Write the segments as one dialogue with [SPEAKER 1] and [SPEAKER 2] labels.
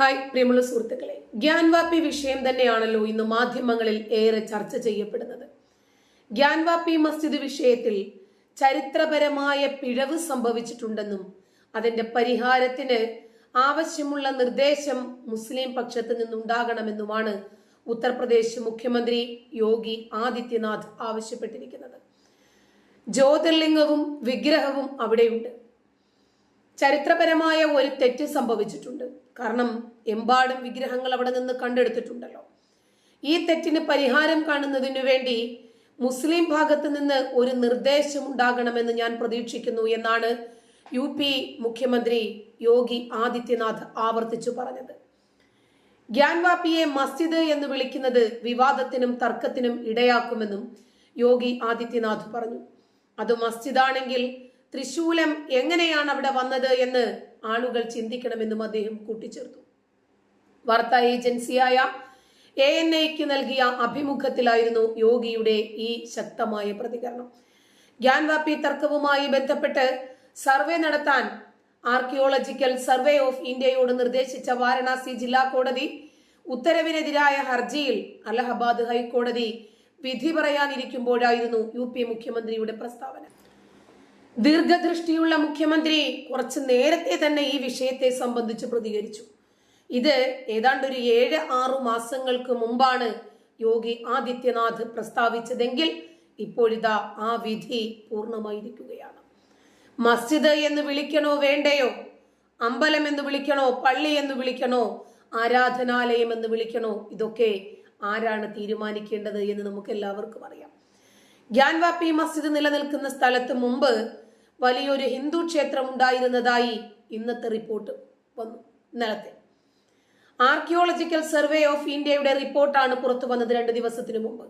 [SPEAKER 1] Hi പ്രിയമുള്ള സുഹൃത്തുക്കളെ. ഗ്യാൻവാപ്പി വിഷയം തന്നെയാണല്ലോ ഇന്ന് മാധ്യമങ്ങളിൽ ഏറെ ചർച്ച ചെയ്യപ്പെടുന്നത്. ഗ്യാൻവാപ്പി മസ്ജിദ് വിഷയത്തിൽ ചരിത്രപരമായ പിഴവ് സംഭവിച്ചിട്ടുണ്ടെന്നും അതിന്റെ പരിഹാരത്തിന് ആവശ്യമുള്ള നിർദ്ദേശം മുസ്ലിം പക്ഷത്ത് നിന്നുണ്ടാകണമെന്നുമാണ് ഉത്തർപ്രദേശ് മുഖ്യമന്ത്രി യോഗി ആദിത്യനാഥ് ആവശ്യപ്പെട്ടിരിക്കുന്നത്. ജ്യോതിർലിംഗവും വിഗ്രഹവും അവിടെയുണ്ട്. ചരിത്രപരമായ ഒരു തെറ്റ് സംഭവിച്ചിട്ടുണ്ട്. കാരണം എമ്പാടും വിഗ്രഹങ്ങൾ അവിടെ നിന്ന് കണ്ടെടുത്തിട്ടുണ്ടല്ലോ. ഈ തെറ്റിന് പരിഹാരം കാണുന്നതിനു വേണ്ടി മുസ്ലിം ഭാഗത്ത് നിന്ന് ഒരു നിർദ്ദേശം ഉണ്ടാകണമെന്ന് ഞാൻ പ്രതീക്ഷിക്കുന്നു എന്നാണ് യു പി മുഖ്യമന്ത്രി യോഗി ആദിത്യനാഥ് ആവർത്തിച്ചു പറഞ്ഞത്. ഗ്യാൻവാപ്പിയെ മസ്ജിദ് എന്ന് വിളിക്കുന്നത് വിവാദത്തിനും തർക്കത്തിനും ഇടയാക്കുമെന്നും യോഗി ആദിത്യനാഥ് പറഞ്ഞു. അത് മസ്ജിദാണെങ്കിൽ തൃശൂലം എങ്ങനെയാണ് അവിടെ വന്നത് എന്ന് ആളുകൾ ചിന്തിക്കണമെന്നും അദ്ദേഹം കൂട്ടിച്ചേർത്തു. വാർത്താ ഏജൻസിയായ എ എൻ ഐക്ക് നൽകിയ അഭിമുഖത്തിലായിരുന്നു യോഗിയുടെ ഈ ശക്തമായ പ്രതികരണം. ഗ്യാൻവാപ്പി തർക്കവുമായി ബന്ധപ്പെട്ട് സർവേ നടത്താൻ ആർക്കിയോളജിക്കൽ സർവേ ഓഫ് ഇന്ത്യയോട് നിർദ്ദേശിച്ച വാരണാസി ജില്ലാ കോടതി ഉത്തരവിനെതിരായ ഹർജിയിൽ അലഹബാദ് ഹൈക്കോടതി വിധി പറയാനിരിക്കുമ്പോഴായിരുന്നു യു പി മുഖ്യമന്ത്രിയുടെ പ്രസ്താവന. ദീർഘദൃഷ്ടിയുള്ള മുഖ്യമന്ത്രി കുറച്ച് നേരത്തെ തന്നെ ഈ വിഷയത്തെ സംബന്ധിച്ച് പ്രതികരിച്ചു. ഇത് ഏതാണ്ട് ഒരു ഏഴ് ആറു മാസങ്ങൾക്ക് മുമ്പാണ് യോഗി ആദിത്യനാഥ് പ്രസ്താവിച്ചതെങ്കിൽ ഇപ്പോഴിതാ ആ വിധി പൂർണമായിരിക്കുകയാണ്. മസ്ജിദ് എന്ന് വിളിക്കണോ വേണ്ടയോ? അമ്പലം എന്ന് വിളിക്കണോ? പള്ളി എന്ന് വിളിക്കണോ? ആരാധനാലയം എന്ന് വിളിക്കണോ? ഇതൊക്കെ ആരാണ് തീരുമാനിക്കേണ്ടത് എന്ന് നമുക്ക് എല്ലാവർക്കും അറിയാം ഗ്യാൻവാപ്പി മസ്ജിദ് നിലനിൽക്കുന്ന സ്ഥലത്ത് മുമ്പ് വലിയൊരു ഹിന്ദു ക്ഷേത്രം ഉണ്ടായിരുന്നതായി ഇന്നത്തെ റിപ്പോർട്ട് വന്നു. ഇന്നലത്തെ. ആർക്കിയോളജിക്കൽ സർവേ ഓഫ് ഇന്ത്യയുടെ റിപ്പോർട്ടാണ് പുറത്തു വന്നത് രണ്ട് ദിവസത്തിനു മുമ്പ്.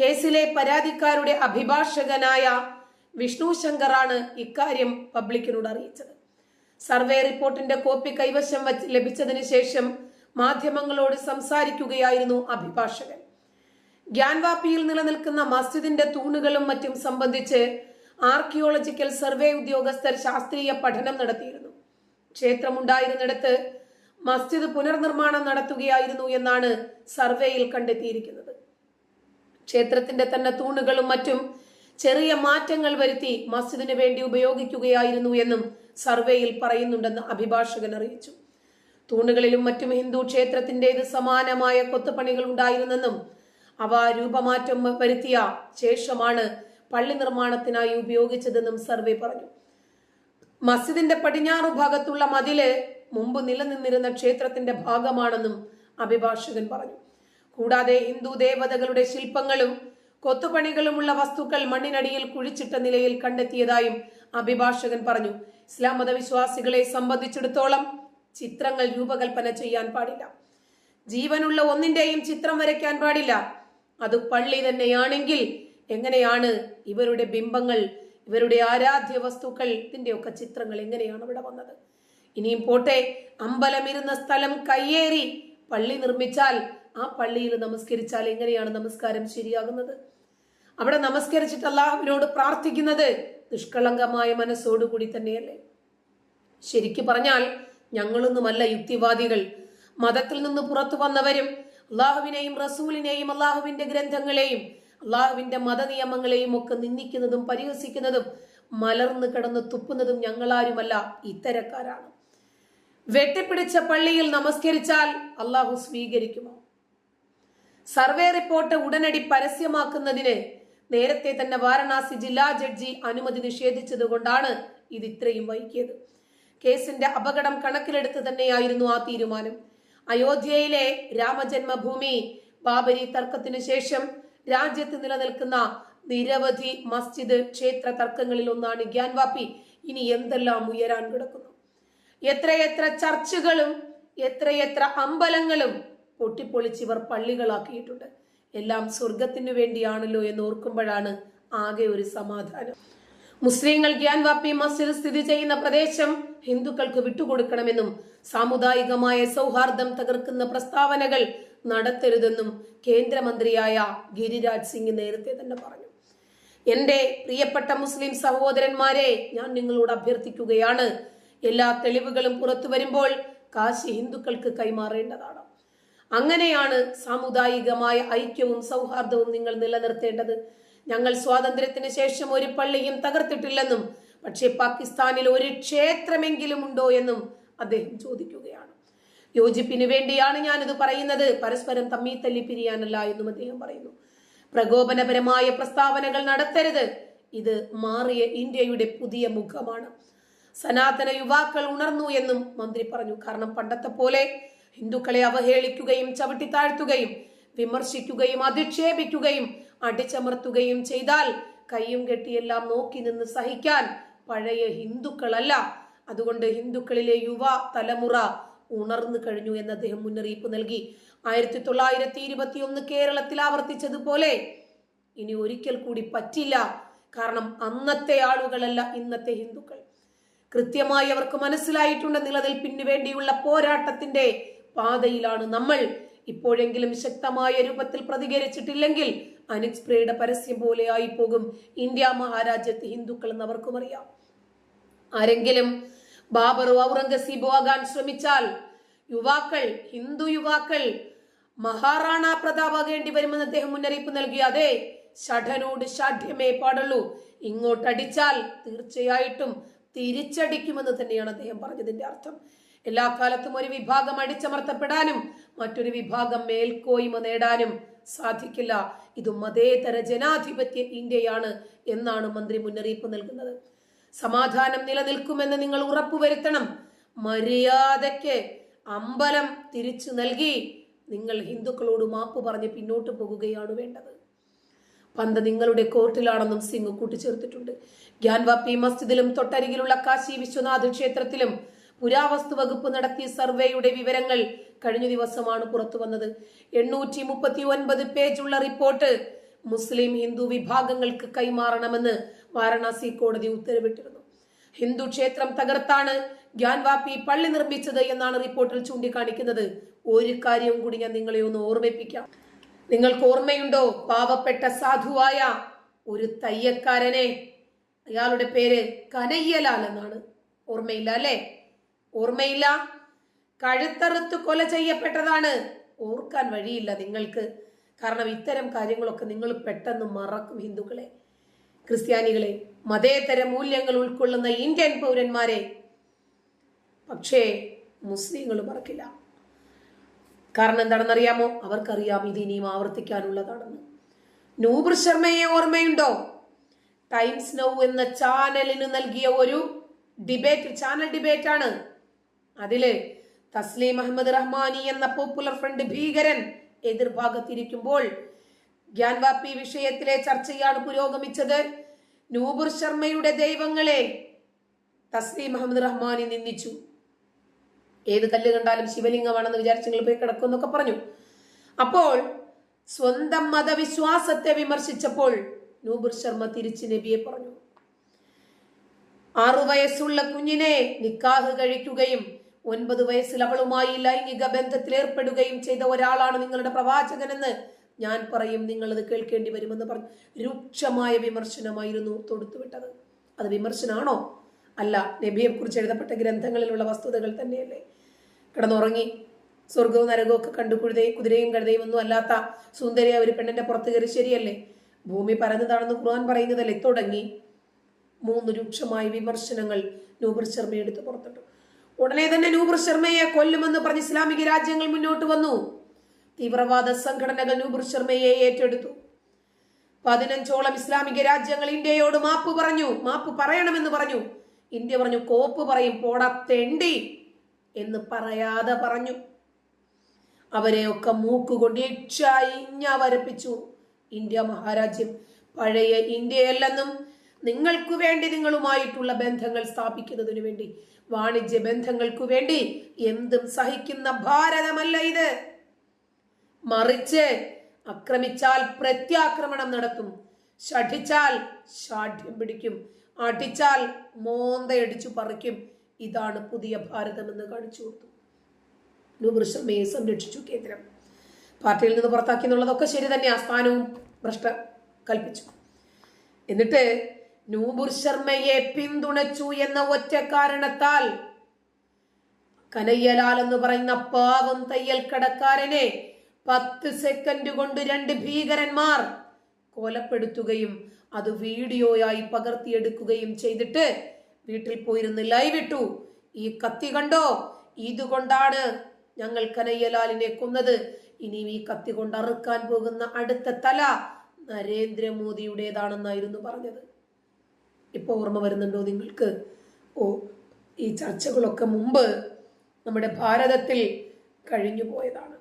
[SPEAKER 1] കേസിലെ പരാതിക്കാരുടെ അഭിഭാഷകനായ വിഷ്ണു ശങ്കറാണ് ഇക്കാര്യം പബ്ലിക്കിനോട് അറിയിച്ചത്. സർവേ റിപ്പോർട്ടിന്റെ കോപ്പി കൈവശം വച്ച് ലഭിച്ചതിന് ശേഷം മാധ്യമങ്ങളോട് സംസാരിക്കുകയായിരുന്നു അഭിഭാഷകൻ. ഗ്യാൻവാപ്പിയിൽ നിലനിൽക്കുന്ന മസ്ജിദിന്റെ തൂണുകളും മറ്റും സംബന്ധിച്ച് ആർക്കിയോളജിക്കൽ സർവേ ഉദ്യോഗസ്ഥർ ശാസ്ത്രീയ പഠനം നടത്തിയിരുന്നു. ക്ഷേത്രമുണ്ടായിരുന്നിടത്ത് മസ്ജിദ് പുനർനിർമ്മാണം നടത്തുകയായിരുന്നു എന്നാണ് സർവേയിൽ കണ്ടെത്തിയിരിക്കുന്നത്. ക്ഷേത്രത്തിന്റെ തന്നെ തൂണുകളും മറ്റും ചെറിയ മാറ്റങ്ങൾ വരുത്തി മസ്ജിദിന് വേണ്ടി ഉപയോഗിക്കുകയായിരുന്നു എന്നും സർവേയിൽ പറയുന്നുണ്ടെന്ന് അഭിഭാഷകൻ അറിയിച്ചു. തൂണുകളിലും മറ്റും ഹിന്ദു ക്ഷേത്രത്തിന്റെത് സമാനമായ കൊത്തുപണികൾ ഉണ്ടായിരുന്നെന്നും അവ രൂപമാറ്റം വരുത്തിയ ശേഷമാണ് പള്ളി നിർമ്മാണത്തിനായി ഉപയോഗിച്ചതെന്നും സർവേ പറഞ്ഞു. മസ്ജിദിന്റെ പടിഞ്ഞാറു ഭാഗത്തുള്ള മതിൽ മുമ്പ് നിലനിന്നിരുന്ന ക്ഷേത്രത്തിന്റെ ഭാഗമാണെന്നും അഭിഭാഷകൻ പറഞ്ഞു. കൂടാതെ ഹിന്ദു ദേവതകളുടെ ശില്പങ്ങളും കൊത്തുപണികളുമുള്ള വസ്തുക്കൾ മണ്ണിനടിയിൽ കുഴിച്ചിട്ട നിലയിൽ കണ്ടെത്തിയതായും അഭിഭാഷകൻ പറഞ്ഞു. ഇസ്ലാം മതവിശ്വാസികളെ സംബന്ധിച്ചിടത്തോളം ചിത്രങ്ങൾ രൂപകൽപ്പന ചെയ്യാൻ പാടില്ല. ജീവനുള്ള ഒന്നിന്റെയും ചിത്രം വരയ്ക്കാൻ പാടില്ല. അത് പള്ളി തന്നെയാണെങ്കിൽ എങ്ങനെയാണ് ഇവരുടെ ബിംബങ്ങൾ ഇവരുടെ ആരാധ്യ വസ്തുക്കൾ ഇതിന്റെയൊക്കെ ചിത്രങ്ങൾ എങ്ങനെയാണ് ഇവിടെ വന്നത്? ഇനിയും പോട്ടെ. അമ്പലമിരുന്ന സ്ഥലം കയ്യേറി. പള്ളി നിർമ്മിച്ചാൽ ആ പള്ളിയിൽ നമസ്കരിച്ചാൽ എങ്ങനെയാണ് നമസ്കാരം ശരിയാകുന്നത്? അവിടെ നമസ്കരിച്ചിട്ട് അള്ളാഹുവിനോട് പ്രാർത്ഥിക്കുന്നത് നിഷ്കളങ്കമായ മനസ്സോടുകൂടി തന്നെയല്ലേ? ശരിക്കു പറഞ്ഞാൽ ഞങ്ങളൊന്നുമല്ല യുക്തിവാദികൾ. മതത്തിൽ നിന്ന് പുറത്തു വന്നവരും അള്ളാഹുവിനെയും റസൂലിനെയും അള്ളാഹുവിന്റെ ഗ്രന്ഥങ്ങളെയും അള്ളാഹുവിന്റെ മതനിയമങ്ങളെയും ഒക്കെ നിന്ദിക്കുന്നതും പരിഹസിക്കുന്നതും മലർന്നു കിടന്ന് തുപ്പുന്നതും ഞങ്ങളാരുമല്ല. ഇത്തരക്കാരാണ്. വെട്ടിപ്പിടിച്ച പള്ളിയിൽ നമസ്കരിച്ചാൽ അള്ളാഹു സ്വീകരിക്കുമോ? സർവേ റിപ്പോർട്ട് ഉടനടി പരസ്യമാക്കുന്നതിന് നേരത്തെ തന്നെ വാരണാസി ജില്ലാ ജഡ്ജി അനുമതി നിഷേധിച്ചത് കൊണ്ടാണ് ഇത് ഇത്രയും വൈകിയത്. കേസിന്റെ അപകടം കണക്കിലെടുത്ത് തന്നെയായിരുന്നു ആ തീരുമാനം. അയോധ്യയിലെ രാമജന്മഭൂമി ബാബരി തർക്കത്തിനു ശേഷം രാജ്യത്ത് നിലനിൽക്കുന്ന നിരവധി മസ്ജിദ് ക്ഷേത്ര തർക്കങ്ങളിൽ ഒന്നാണ് ഗ്യാൻവാപ്പി. ഇനി എന്തെല്ലാം ഉയരാൻ കിടക്കുന്നു? എത്രയെത്ര ചർച്ചുകളും എത്രയെത്ര അമ്പലങ്ങളും പൊട്ടിപ്പൊളിച്ച് ഇവർ പള്ളികളാക്കിയിട്ടുണ്ട്. എല്ലാം സ്വർഗത്തിനു വേണ്ടിയാണല്ലോ എന്ന് ഓർക്കുമ്പോഴാണ് ആകെ ഒരു സമാധാനം. മുസ്ലിങ്ങൾ ഗ്യാൻവാപ്പി മസ്ജിദ് സ്ഥിതി ചെയ്യുന്ന പ്രദേശം ഹിന്ദുക്കൾക്ക് വിട്ടുകൊടുക്കണമെന്നും സാമുദായികമായ സൗഹാർദ്ദം തകർക്കുന്ന പ്രസ്താവനകൾ നടത്തരുതെന്നും കേന്ദ്രമന്ത്രിയായ ഗിരിരാജ് സിംഗ് നേരത്തെ തന്നെ പറഞ്ഞു. എന്റെ പ്രിയപ്പെട്ട മുസ്ലിം സഹോദരന്മാരെ ഞാൻ നിങ്ങളോട് അഭ്യർത്ഥിക്കുകയാണ് എല്ലാ തെളിവുകളും പുറത്തു വരുമ്പോൾ കാശി ഹിന്ദുക്കൾക്ക് കൈമാറേണ്ടതാണ്. അങ്ങനെയാണ് സാമുദായികമായ ഐക്യവും സൗഹാർദ്ദവും നിങ്ങൾ നിലനിർത്തേണ്ടത്. ഞങ്ങൾ സ്വാതന്ത്ര്യത്തിന് ശേഷം ഒരു പള്ളിയും തകർത്തിട്ടില്ലെന്നും പക്ഷേ പാകിസ്ഥാനിൽ ഒരു ക്ഷേത്രമെങ്കിലും ഉണ്ടോ എന്നും അദ്ദേഹം ചോദിക്കുകയാണ്. യോജിപ്പിന് വേണ്ടിയാണ് ഞാനിത് പറയുന്നത്. പരസ്പരം തമ്മി തല്ലി പിരിയാനല്ല എന്നും അദ്ദേഹം പറയുന്നു. പ്രകോപനപരമായ പ്രസ്താവനകൾ നടത്തരുത്. ഇത് മാറിയ ഇന്ത്യയുടെ പുതിയ മുഖമാണ്. സനാതന യുവാക്കൾ ഉണർന്നു എന്നും മന്ത്രി പറഞ്ഞു. കാരണം പണ്ടത്തെ പോലെ ഹിന്ദുക്കളെ അവഹേളിക്കുകയും ചവിട്ടി താഴ്ത്തുകയും വിമർശിക്കുകയും അധിക്ഷേപിക്കുകയും അടിച്ചമർത്തുകയും ചെയ്താൽ കയ്യും കെട്ടിയെല്ലാം നോക്കി നിന്ന് സഹിക്കാൻ പഴയ ഹിന്ദുക്കളല്ല. അതുകൊണ്ട് ഹിന്ദുക്കളിലെ യുവ തലമുറ ഉണർന്നു കഴിഞ്ഞു എന്ന് അദ്ദേഹം മുന്നറിയിപ്പ് നൽകി. ആയിരത്തി തൊള്ളായിരത്തി ഇരുപത്തി ഒന്ന് കേരളത്തിൽ ആവർത്തിച്ചതുപോലെ ഇനി ഒരിക്കൽ കൂടി പറ്റില്ല. കാരണം അന്നത്തെ ആളുകളല്ല ഇന്നത്തെ ഹിന്ദുക്കൾ. കൃത്യമായി അവർക്ക് മനസ്സിലായിട്ടുണ്ട്. നിലനിൽപ്പിന് വേണ്ടിയുള്ള പോരാട്ടത്തിന്റെ പാതയിലാണ് നമ്മൾ. ഇപ്പോഴെങ്കിലും ശക്തമായ രൂപത്തിൽ പ്രതികരിച്ചിട്ടില്ലെങ്കിൽ അനിക്സ്പ്രേയുടെ പരസ്യം പോലെ ആയി പോകും ഇന്ത്യ മഹാരാജ്യത്ത് ഹിന്ദുക്കൾ എന്ന് അവർക്കും അറിയാം. ആരെങ്കിലും ബാബറോ ഔറംഗസീബോ ആകാൻ ശ്രമിച്ചാൽ യുവാക്കൾ ഹിന്ദു യുവാക്കൾ മഹാറാണ പ്രതാപാകേണ്ടി വരുമെന്ന് അദ്ദേഹം മുന്നറിയിപ്പ് നൽകി. അതെ ഷഠനോട് ഷാഠ്യമേ പാടുള്ളൂ. ഇങ്ങോട്ടടിച്ചാൽ തീർച്ചയായിട്ടും തിരിച്ചടിക്കുമെന്ന് തന്നെയാണ് അദ്ദേഹം പറഞ്ഞതിന്റെ അർത്ഥം. എല്ലാ കാലത്തും ഒരു വിഭാഗം അടിച്ചമർത്തപ്പെടാനും മറ്റൊരു വിഭാഗം മേൽക്കോയ്മ നേടാനും സാധിക്കില്ല. ഇത് മതേതര ജനാധിപത്യ ഇന്ത്യയാണ് എന്നാണ് മന്ത്രി മുന്നറിയിപ്പ് നൽകുന്നത്. സമാധാനം നിലനിൽക്കുമെന്ന് നിങ്ങൾ ഉറപ്പുവരുത്തണം. മര്യാദയ്ക്ക് അമ്പലം തിരിച്ചു നൽകി നിങ്ങൾ ഹിന്ദുക്കളോട് മാപ്പ് പറഞ്ഞ് പിന്നോട്ട് പോകുകയാണ് വേണ്ടത്. പന്ത് നിങ്ങളുടെ കോർട്ടിലാണെന്നും സിംഗ് കൂട്ടിച്ചേർത്തിട്ടുണ്ട്. ഗ്യാൻവാപ്പി മസ്ജിദിലും തൊട്ടരികിലുള്ള കാശി വിശ്വനാഥ് ക്ഷേത്രത്തിലും പുരാവസ്തു വകുപ്പ് നടത്തിയ സർവേയുടെ വിവരങ്ങൾ കഴിഞ്ഞ ദിവസമാണ് പുറത്തു വന്നത് എണ്ണൂറ്റി മുപ്പത്തി ഒൻപത് പേജുള്ള റിപ്പോർട്ട് മുസ്ലിം ഹിന്ദു വിഭാഗങ്ങൾക്ക് കൈമാറണമെന്ന് വാരണാസി കോടതി ഉത്തരവിട്ടിരുന്നു. ഹിന്ദു ക്ഷേത്രം തകർത്താണ് ഗ്യാൻവാപ്പി പള്ളി നിർമ്മിച്ചത് എന്നാണ് റിപ്പോർട്ടിൽ ചൂണ്ടിക്കാണിക്കുന്നത്. ഒരു കാര്യം കൂടി ഞാൻ നിങ്ങളെ ഒന്ന് ഓർമ്മിപ്പിക്കാം. നിങ്ങൾക്ക് ഓർമ്മയുണ്ടോ? പാവപ്പെട്ട സാധുവായ ഒരു തയ്യക്കാരനെ. അയാളുടെ പേര് കനയ്യലാൽ എന്നാണ്. ഓർമ്മയില്ല അല്ലേ? ഓർമ്മയില്ല. കഴുത്തറുത്ത് കൊല ചെയ്യപ്പെട്ടതാണ്. ഓർക്കാൻ വഴിയില്ല നിങ്ങൾക്ക്. കാരണം ഇത്തരം കാര്യങ്ങളൊക്കെ നിങ്ങൾ പെട്ടെന്ന് മറക്കും ഹിന്ദുക്കളെ. ക്രിസ്ത്യാനികളെ മതേതര മൂല്യങ്ങൾ ഉൾക്കൊള്ളുന്ന ഇന്ത്യൻ പൗരന്മാരെ. പക്ഷേ മുസ്ലിങ്ങൾ മറക്കില്ല. കാരണം എന്താണെന്നറിയാമോ? അവർക്കറിയാം ഇത് ഇനിയും ആവർത്തിക്കാനുള്ളതാണെന്ന്. നൂബർ ശർമ്മയെ ഓർമ്മയുണ്ടോ? ടൈംസ് നൗ എന്ന ചാനലിന് നൽകിയ ഒരു ഡിബേറ്റ് ചാനൽ ഡിബേറ്റ് ആണ് അതിൽ തസ്ലീം അഹമ്മദ് റഹ്മാനി എന്ന പോപ്പുലർ ഫ്രണ്ട് ഭീകരൻ എതിർഭാഗത്തിരിക്കുമ്പോൾ ഗ്യാൻവാപ്പി വിഷയത്തിലെ ചർച്ചയാണ് പുരോഗമിച്ചത്. നൂബുർ ശർമ്മയുടെ ദൈവങ്ങളെ തസ്ലീം അഹമ്മദ് റഹ്മാനി നിന്ദിച്ചു. ഏത് കല്ല് കണ്ടാലും ശിവലിംഗമാണെന്ന് വിചാരിച്ച് നിങ്ങൾ പോയി കിടക്കും എന്നൊക്കെ പറഞ്ഞു. അപ്പോൾ സ്വന്തം മതവിശ്വാസത്തെ വിമർശിച്ചപ്പോൾ നൂബുർ ശർമ്മ തിരിച്ച് നബിയെ പറഞ്ഞു. ആറു വയസ്സുള്ള കുഞ്ഞിനെ നിക്കാഹ് കഴിക്കുകയും ഒൻപത് വയസ്സിൽ അവളുമായി ലൈംഗിക ബന്ധത്തിൽ ഏർപ്പെടുകയും ചെയ്ത ഒരാളാണ് നിങ്ങളുടെ പ്രവാചകനെന്ന് ഞാൻ പറയും. നിങ്ങൾ അത് കേൾക്കേണ്ടി വരുമെന്ന് പറഞ്ഞു. രൂക്ഷമായ വിമർശനമായിരുന്നു തൊടുത്തുവിട്ടത്. അത് വിമർശനാണോ? അല്ല നബിയെക്കുറിച്ച് എഴുതപ്പെട്ട ഗ്രന്ഥങ്ങളിലുള്ള വസ്തുതകൾ തന്നെയല്ലേ? കിടന്നുറങ്ങി. സ്വർഗവും നരകവും കണ്ടു കുഴുതയും കുതിരയും കഴുതയും ഒന്നും അല്ലാത്ത സുന്ദരിയ ഒരു പെണ്ണിന്റെ പുറത്ത് കയറി ശരിയല്ലേ? ഭൂമി പരന്നതാണെന്ന് ഖുർആൻ പറയുന്നതല്ലേ? തുടങ്ങി. മൂന്ന് രൂക്ഷമായ വിമർശനങ്ങൾ നൂബർ ശർമ്മ എടുത്ത് പുറത്തിട്ടു ഉടനെ തന്നെ നൂബർ ശർമ്മയെ കൊല്ലുമെന്ന് പറഞ്ഞ് ഇസ്ലാമിക രാജ്യങ്ങൾ മുന്നോട്ട് വന്നു. തീവ്രവാദ സംഘടനകൾ നൂബർ ശർമ്മയെ ഏറ്റെടുത്തു. പതിനഞ്ചോളം ഇസ്ലാമിക രാജ്യങ്ങൾ ഇന്ത്യയോട് മാപ്പ് പറഞ്ഞു. മാപ്പ് പറയണമെന്ന് പറഞ്ഞു. ഇന്ത്യ പറഞ്ഞു കോപ്പ് പറയും പോടാ തെണ്ടി. എന്ന് പറയാതെ പറഞ്ഞു. അവരെയൊക്കെ മൂക്കുകൊണ്ട് ഇച്ഛായിഞ്ഞ വരപ്പിച്ചു ഇന്ത്യ മഹാരാജ്യം പഴയ ഇന്ത്യയല്ലെന്നും നിങ്ങൾക്കു വേണ്ടി നിങ്ങളുമായിട്ടുള്ള ബന്ധങ്ങൾ സ്ഥാപിക്കുന്നതിനു വേണ്ടി വാണിജ്യ ബന്ധങ്ങൾക്കു വേണ്ടി എന്തും സഹിക്കുന്ന ഭാരതമല്ല ഇത്. മറിച്ച് ആക്രമിച്ചാൽ പ്രത്യാക്രമണം നടത്തും. ഷഠിച്ചാൽ ഷാഠ്യം പിടിക്കും. അടിച്ചാൽ മോന്തയടിച്ചു പറിക്കും. ഇതാണ് പുതിയ ഭാരതമെന്ന് കാണിച്ചു കൊടുത്തു. ശർമ്മയെ സംരക്ഷിച്ചു കേന്ദ്രം. പാർട്ടിയിൽ നിന്ന് പുറത്താക്കി എന്നുള്ളതൊക്കെ ശരി തന്നെ. ആ സ്ഥാനവും ഭ്രഷ്ട കൽപ്പിച്ചു. എന്നിട്ട് നൂപുർ ശർമ്മയെ പിന്തുണച്ചു എന്ന ഒറ്റ കാരണത്താൽ കനയ്യലാൽ എന്ന് പറയുന്ന പാവം തയ്യൽ കടക്കാരനെ പത്ത് സെക്കൻഡ് കൊണ്ട് രണ്ട് ഭീകരന്മാർ കൊലപ്പെടുത്തുകയും അത് വീഡിയോയായി പകർത്തിയെടുക്കുകയും ചെയ്തിട്ട് വീട്ടിൽ പോയിരുന്ന് ലൈവ് ഇട്ടു. ഈ കത്തി കണ്ടോ? ഇതുകൊണ്ടാണ് ഞങ്ങൾ കനയ്യലാലിനെ കൊന്നത്. ഇനിയും ഈ കത്തി കൊണ്ട് അറുക്കാൻ പോകുന്ന അടുത്ത തല നരേന്ദ്രമോദിയുടേതാണെന്നായിരുന്നു പറഞ്ഞത്. ഇപ്പൊ ഓർമ്മ വരുന്നുണ്ടോ നിങ്ങൾക്ക്? ഓ ഈ ചർച്ചകളൊക്കെ മുമ്പ് നമ്മുടെ ഭാരതത്തിൽ കഴിഞ്ഞു പോയതാണ്.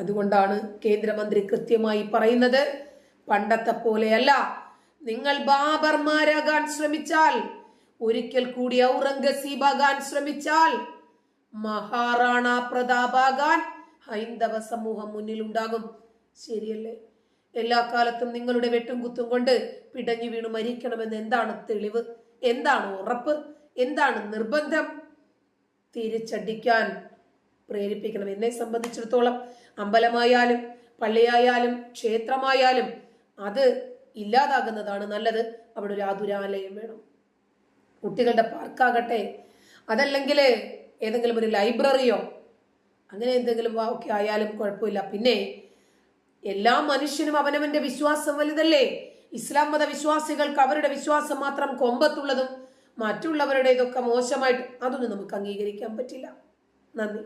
[SPEAKER 1] അതുകൊണ്ടാണ് കേന്ദ്രമന്ത്രി കൃത്യമായി പറയുന്നത്. പണ്ടത്തെ പോലെയല്ല. നിങ്ങൾ ബാബർമാരാകാൻ ശ്രമിച്ചാൽ ഒരിക്കൽ കൂടി ഔറംഗസീബാകാൻ ശ്രമിച്ചാൽ മഹാറാണ പ്രതാപാകാൻ ഹൈന്ദവ സമൂഹം മുന്നിൽ ഉണ്ടാകും ശരിയല്ലേ? എല്ലാ കാലത്തും നിങ്ങളുടെ വെട്ടും കുത്തും കൊണ്ട് പിടഞ്ഞു വീണ് മരിക്കണമെന്ന് എന്താണ് തെളിവ്? എന്താണ് ഉറപ്പ്? എന്താണ് നിർബന്ധം? തിരിച്ചടിക്കാൻ പ്രേരിപ്പിക്കണം എന്നെ സംബന്ധിച്ചിടത്തോളം അമ്പലമായാലും പള്ളിയായാലും ക്ഷേത്രമായാലും അത് ഇല്ലാതാകുന്നതാണ് നല്ലത്. അവിടെ ഒരു ആതുരാലയം വേണം. കുട്ടികളുടെ പാർക്കാകട്ടെ അതല്ലെങ്കിൽ ഏതെങ്കിലും ഒരു ലൈബ്രറിയോ അങ്ങനെ എന്തെങ്കിലും ഒക്കെ ആയാലും കുഴപ്പമില്ല. പിന്നെ എല്ലാ മനുഷ്യനും അവനവന്റെ വിശ്വാസം വലുതല്ലേ? ഇസ്ലാം മത വിശ്വാസികൾക്ക് അവരുടെ വിശ്വാസം മാത്രം കൊമ്പത്തുള്ളതും മറ്റുള്ളവരുടേതൊക്കെ മോശമായിട്ട് അതൊന്നും നമുക്ക് അംഗീകരിക്കാൻ പറ്റില്ല. നന്ദി.